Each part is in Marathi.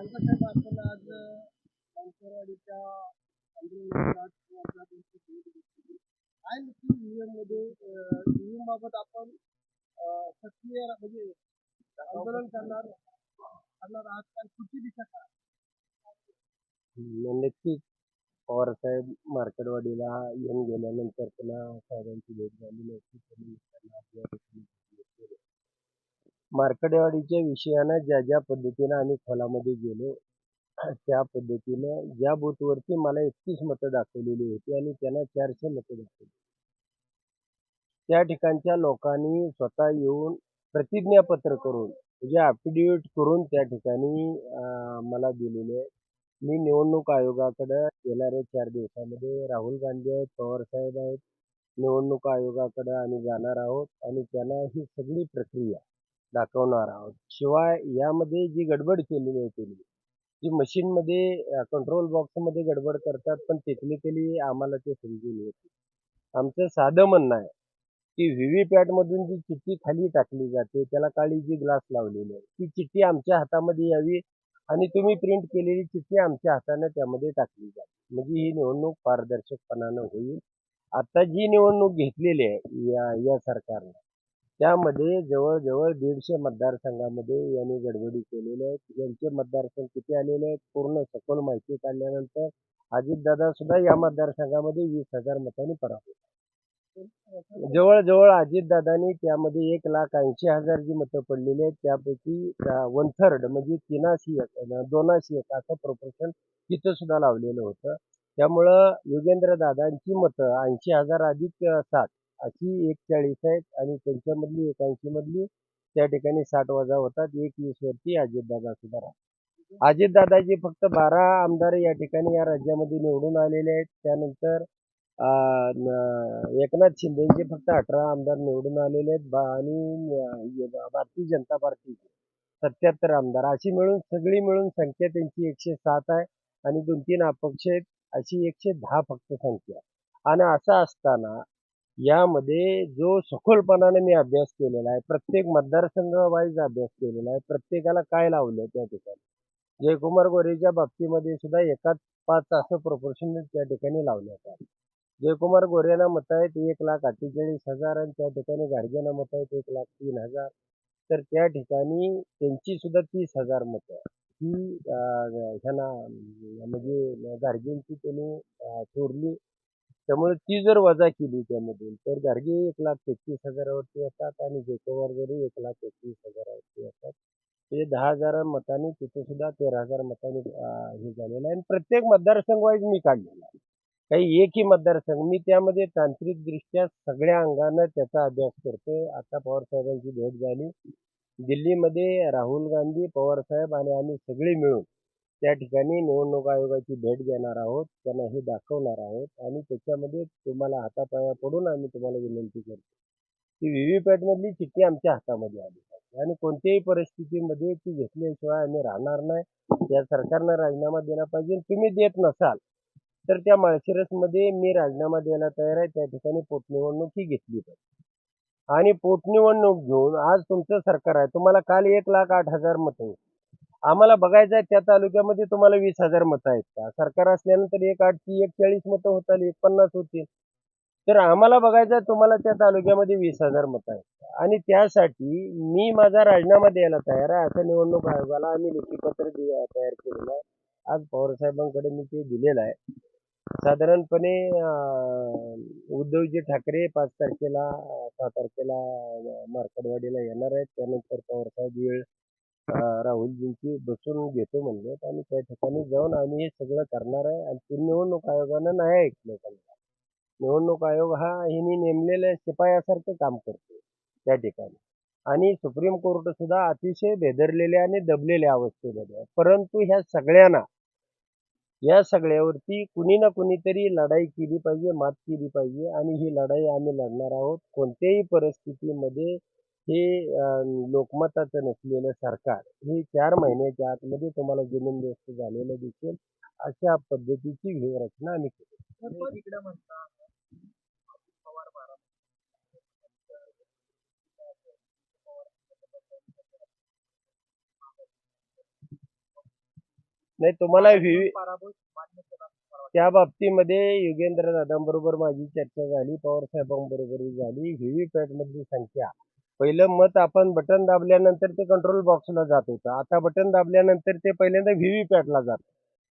साहेब आपण आज अंतरवाडीच्या काय नक्की ईव्हीएममध्ये ईव्हीएम बाबत आपण सक्रिय म्हणजे आंदोलन करणार करणार आहात दिशा काय? नक्कीच. पवार साहेब मार्केटवाडीला येऊन गेल्यानंतर पुन्हा साहेबांची भेट झाली. नव्हती त्यांनी त्यांना आपल्या ठिकाणी भेटले. मार्केटवाडीच्या विषयानं ज्या ज्या पद्धतीनं आम्ही खोलामध्ये गेलो त्या पद्धतीनं ज्या बूथवरती मला एकतीस मतं दाखवलेली होती आणि त्यांना चारशे मतं दाखवली. त्या ठिकाणच्या लोकांनी स्वतः येऊन प्रतिज्ञापत्र करून म्हणजे ॲफिडेविट करून त्या ठिकाणी मला दिलेले आहे मी निवडणूक आयोगाकडे येणाऱ्या चार दिवसामध्ये राहुल गांधी आहेत पवार साहेब आहेत. निवडणूक आयोगाकडे आम्ही जाणार आहोत आणि त्यांना ही सगळी प्रक्रिया दाखवणार आहोत. शिवाय यामध्ये जी गडबड केलेली आहे त्यांनी जी मशीनमध्ये कंट्रोल बॉक्समध्ये गडबड करतात पण टेक्निकली आम्हाला ते समजून येते आमचं साधं म्हणणं आहे की व्हीव्हीपॅट मधून जी चिठ्ठी खाली टाकली जाते त्याला काळी जी ग्लास लावलेली आहे ती चिठ्ठी आमच्या हातामध्ये यावी आणि तुम्ही प्रिंट केलेली चिठ्ठी आमच्या हाताने त्यामध्ये टाकली जाते म्हणजे ही निवडणूक पारदर्शकपणानं होईल. आता जी निवडणूक घेतलेली आहे या या सरकारनं त्यामध्ये जवळजवळ दीडशे मतदारसंघामध्ये यांनी गडबडी केलेल्या आहेत यांचे मतदारसंघ किती आलेले आहेत पूर्ण सखोल माहिती काढल्यानंतर अजितदादा सुद्धा या मतदारसंघामध्ये वीस हजार मतांनी पराभूत जवळजवळ अजितदादांनी त्यामध्ये एक लाख ऐंशी हजार जी मतं पडलेली आहेत त्यापैकी वन थर्ड म्हणजे तीनाशी एक दोनाशी एक असं प्रोपोर्शन तिथं सुद्धा लावलेलं होतं. त्यामुळं योगेंद्र दादांची मतं ऐंशी हजार अधिक सात अशी एक चाळीस आहेत आणि त्यांच्यामधली एकाऐंशी मधली त्या ठिकाणी साठ वजा होतात. एक वीस वरती अजितदादा सुद्धा राहतात. अजितदादाजी फक्त बारा आमदार या ठिकाणी या राज्यामध्ये निवडून आलेले आहेत. त्यानंतर एकनाथ शिंदेचे फक्त अठरा आमदार निवडून आलेले आहेत. आणि भारतीय जनता पार्टीचे सत्याहत्तर आमदार. अशी मिळून सगळी मिळून संख्या त्यांची एकशे सात आहे आणि दोन तीन अपक्ष आहेत. अशी एकशे दहा फक्त संख्या. आणि असं असताना यामध्ये जो सखोलपणाने मी अभ्यास केलेला आहे प्रत्येक मतदारसंघ वाईज अभ्यास केलेला आहे प्रत्येकाला काय लावलं त्या ठिकाणी? जयकुमार गोरेच्या बाबतीमध्ये सुद्धा एकाच पाच असं प्रोपोर्शन त्या ठिकाणी लावण्यात आलं जयकुमार गोरेला मत आहेत एक लाख अठ्ठेचाळीस हजार आणि त्या ठिकाणी गाडगेना मत आहेत एक लाख तीन हजार. तर त्या ठिकाणी त्यांची सुद्धा तीस हजार मतं ही ह्यांना म्हणजे गाडगेंची त्यांनी चोरली त्यामुळे ती जर वजा केली त्यामधून तर गाडगे एक लाख तेहतीस हजारावरती येतात आणि जयकुमार जरी एक लाख एकवीस हजारावरती येतात ते दहा हजार मतांनी तिथे सुद्धा तेरा हजार मतांनी हे झालेलं आहे. आणि प्रत्येक मतदारसंघ वाईज मी काढलेला आहे. काही एकही मतदारसंघ मी त्यामध्ये तांत्रिकदृष्ट्या सगळ्या अंगानं त्याचा अभ्यास करतोय. आता पवार साहेबांची भेट झाली. दिल्लीमध्ये राहुल गांधी पवार साहेब आणि आम्ही सगळे मिळून त्या ठिकाणी निवडणूक आयोगाची भेट घेणार आहोत त्यांना हे दाखवणार आहोत आणि त्याच्यामध्ये तुम्हाला हातापाया पडून आम्ही तुम्हाला विनंती करतो की व्हीव्हीपॅट मधली चिठ्ठी आमच्या हातामध्ये आली पाहिजे आणि कोणत्याही परिस्थितीमध्ये ती घेतल्याशिवाय आम्ही राहणार नाही. या सरकारनं राजीनामा दिला पाहिजे. तुम्ही देत नसाल तर त्या माळशिरसमध्ये मी राजीनामा द्यायला तयार आहे. त्या ठिकाणी पोटनिवडणूक ही घेतली पाहिजे. आणि पोटनिवडणूक घेऊन आज तुमचं सरकार आहे. तुम्हाला काल एक लाख आठ हजार मतं होती. आम्हाला बघायचं आहे त्या तालुक्यामध्ये तुम्हाला वीस हजार मतं आहेत का? सरकार असल्यानंतर एक आठची एक चाळीस मतं होतात एक पन्नास होतील. तर आम्हाला बघायचं आहे तुम्हाला त्या तालुक्यामध्ये वीस हजार मतं आहेत आणि त्यासाठी मी माझा राजीनामा द्यायला तयार आहे. असं निवडणूक आयोगाला आम्ही लेखीपत्र तयार केलेलं आहे. आज पवारसाहेबांकडे मी ते दिलेलं आहे. साधारणपणे उद्धवजी ठाकरे पाच तारखेला सहा तारखेला अं, मार्कडवाडीला येणार आहेत. त्यानंतर पवारसाहेब वेळ राहुलजींची बसून घेतो म्हणले आणि त्या ठिकाणी जाऊन आम्ही हे सगळं करणार आहे आणि ते निवडणूक आयोगानं नाही ऐकलं त्यांना निवडणूक आयोग हा ह्यांनी नेमलेल्या शिपायासारखं काम करतो त्या ठिकाणी. आणि सुप्रीम कोर्ट सुद्धा अतिशय बेदरलेले आणि दबलेल्या अवस्थेमध्ये आहे. परंतु ह्या सगळ्यांना या सगळ्यावरती कुणी ना कुणीतरी लढाई केली पाहिजे मात केली पाहिजे आणि ही लढाई आम्ही लढणार आहोत. कोणत्याही परिस्थितीमध्ये हे अं, लोकमताचं नसलेलं सरकार हे चार महिन्याच्या आतमध्ये तुम्हाला जमीनदोस्त झालेलं दिसेल अशा पद्धतीची व्यूहरचना आम्ही केली इकडे म्हणता पवार महाराज नाही तुम्हाला व्ही पराभूत मान्य केला असं मला वाटतं. त्या बाबतीमध्ये योगेंद्र दादांबरोबर माझी चर्चा झाली पवार साहेबांबरोबरही झाली व्हीव्हीपॅट मधली संख्या पहिलं मत आपण बटन दाबल्यानंतर ते कंट्रोल बॉक्सला जात होतं. आता बटन दाबल्यानंतर ते पहिल्यांदा व्हीव्हीपॅटला जात.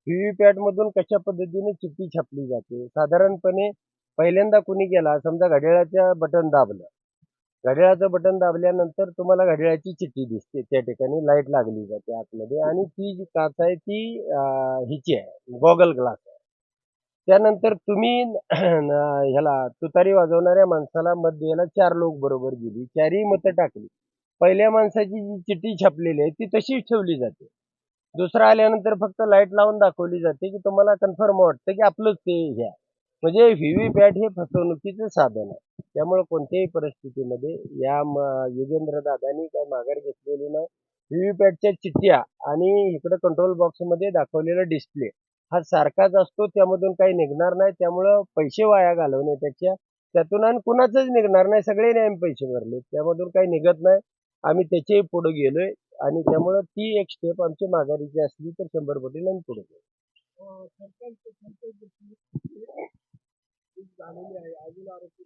व्हीव्हीपॅट मधून कशा पद्धतीने चिठ्ठी छापली जाते? साधारणपणे पहिल्यांदा कुणी गेला समजा घड्याळाच्या बटन दाबलं. घड्याळाचं बटन दाबल्यानंतर तुम्हाला घड्याळाची चिठ्ठी दिसते. त्या ठिकाणी लाइट लागली जाते आतमध्ये. आणि ती जी काच आहे ती हिची आहे. गॉगल ग्लास आहे. त्यानंतर तुम्ही ह्याला तुतारी वाजवणाऱ्या माणसाला मत द्यायला चार लोक बरोबर गेली. चारही मतं टाकली. पहिल्या माणसाची जी चिठ्ठी छापलेली आहे ती तशीच ठेवली जाते. दुसरा आल्यानंतर फक्त लाइट लावून दाखवली जाते की तुम्हाला कन्फर्म वाटतं की आपलंच ते घ्या म्हणजे व्ही पॅट हे फसवणुकीचं साधन आहे. त्यामुळे कोणत्याही परिस्थितीमध्ये या युगेंद्र योगेंद्र दादानी काय माघार घेतलेली नाही. व्हीव्हीपॅटच्या चिठ्ठ्या आणि इकडे कंट्रोल बॉक्समध्ये दाखवलेला डिस्प्ले हा सारखाच असतो त्यामधून काही निघणार नाही. त्यामुळं पैसे वाया घालवणे त्याच्या. त्यातून आणि कुणाचंच निघणार नाही. सगळे आम्ही पैसे भरले. त्यामधून काही निघत नाही. आम्ही त्याच्याही पुढे गेलोय. आणि त्यामुळं ती एक स्टेप आमची माघारीची असली तर शंभर पटील आम्ही पुढे गेलो. झालेली आहे अजून आरोपी